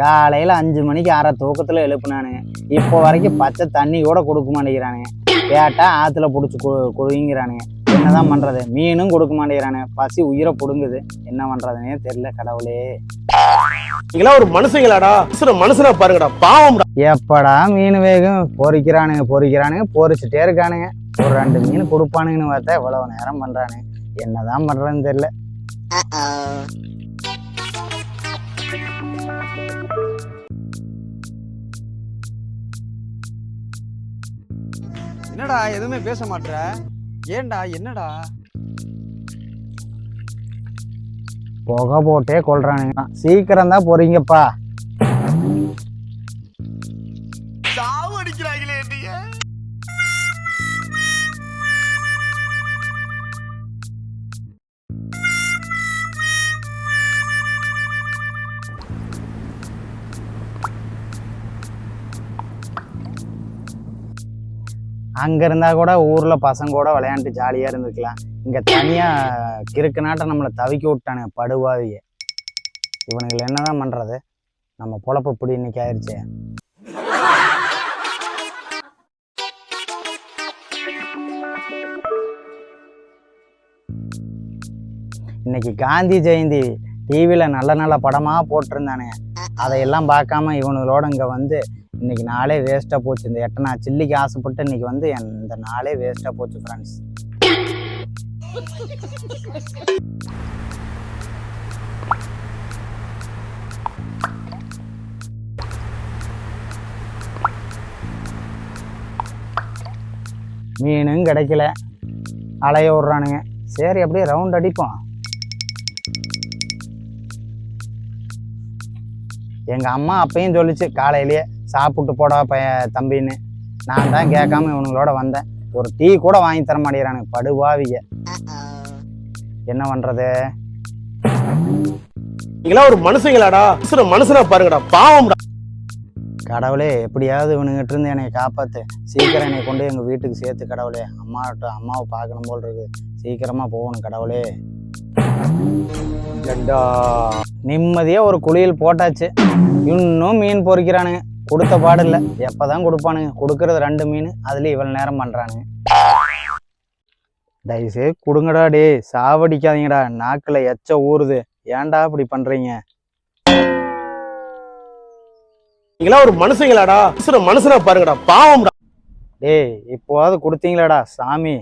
காலையில் அஞ்சு மணிக்கு அரை தூக்கத்தில் எழுப்புனானுங்க. இப்போ வரைக்கும் பச்சை தண்ணி கூட கொடுக்க மாட்டேங்கிறானுங்க. கேட்டால் ஆற்றுல பிடிச்சி கொ கொழுங்கிறானுங்க. என்னதான் பண்ணுறது மீனும் கொடுக்க மாட்டேங்கிறானுங்க. பசி உயிரை பிடுங்குது. என்ன பண்ணுறதுனே தெரியல கடவுளே. இதெல்லாம் ஒரு மனுஷங்களாடா. மனுஷனா பாருங்கடா. பாவம்டா. எப்படா மீன் வேகம் பொறிக்கிறானுங்க பொறிக்கிறானுங்க பொறிச்சிட்டே இருக்கானுங்க. ஒரு ரெண்டு மீன் கொடுப்பானுங்கன்னு பார்த்தா இவ்வளவு நேரம் பண்ணுறானுங்க என்னதான் பண்ணுறதுன்னு தெரியல. என்னடா எதுவுமே பேச மாட்ற ஏன்டா என்னடா? புகை போட்டே கொள்றானுங்க சீக்கிரம் தான் பொறிங்கப்பா. சாவு அடிக்கிறாங்களே நீங்க அங்க இருந்தா கூட ஊர்ல பசங்க கூட விளையாண்டு ஜாலியா இருந்துக்கலாம் இங்க தனியா கிறுக்கு நாட்டை நம்மளை தவிக்க விட்டானுங்க படுவாதிய இவனுங்களை என்னதான் பண்றது? நம்ம பொழப்பு இப்படி இன்னைக்கு ஆயிடுச்சு இன்னைக்கு காந்தி ஜெயந்தி டிவியில் நல்ல நல்ல படமாக போட்டிருந்தானுங்க. அதையெல்லாம் பார்க்காம இவனுங்களோட இங்கே வந்து இன்னைக்கு நாளே வேஸ்ட்டாக போச்சு. இந்த எட்டனா சில்லிக்கு ஆசைப்பட்டு இன்னைக்கு வந்து இந்த நாளே வேஸ்ட்டாக போச்சு ஃப்ரெண்ட்ஸ் மீனும் கிடைக்கல. அலைய விட்றானுங்க. சரி அப்படியே ரவுண்ட் அடிப்போம். எங்கள் அம்மா அப்பயும் சொல்லிச்சு காலையிலேயே சாப்பிட்டு போடா பைய தம்பின்னு. நான் தான் கேட்காம இவனுங்களோட வந்தேன். ஒரு டீ கூட வாங்கி தர மாட்டேங்கிறானுங்க படுவாவிங்க என்ன பண்ணுறது நீங்களாம் ஒரு மனுஷங்களாடா சில மனுஷனா பாருங்கடா பாவம்டா. கடவுளே எப்படியாவது இவனுங்கிட்ட இருந்து என்னை காப்பாத்து. சீக்கிரம் என்னை கொண்டு எங்கள் வீட்டுக்கு சேர்த்து கடவுளே. அம்மாட்ட அம்மாவை பார்க்கணும் போல் இருக்கு. சீக்கிரமா போகணும் கடவுளே. ஏண்டா? நிம்மதியாக ஒரு குளியல் போட்டாச்சு. இன்னும் மீன் பொறிக்கிறானுங்க. கொடுத்த பாடு இல்லை எப்போதான் கொடுப்பானுங்க? கொடுக்கறது ரெண்டு மீன். அதுல இவ்வளோ நேரம் பண்ணுறானுங்க தயவுசெய்து கொடுங்கடா டே சாவடிக்காதீங்கடா. நாக்கில் எச்ச ஊறுது. ஏன்டா இப்படி பண்ணுறீங்க நீங்களாம் ஒரு மனுஷங்களாடா? மனுஷனா பாருங்கடா. பாவம்டா. டேய் இப்போவாவது கொடுத்தீங்களாடா சாமி.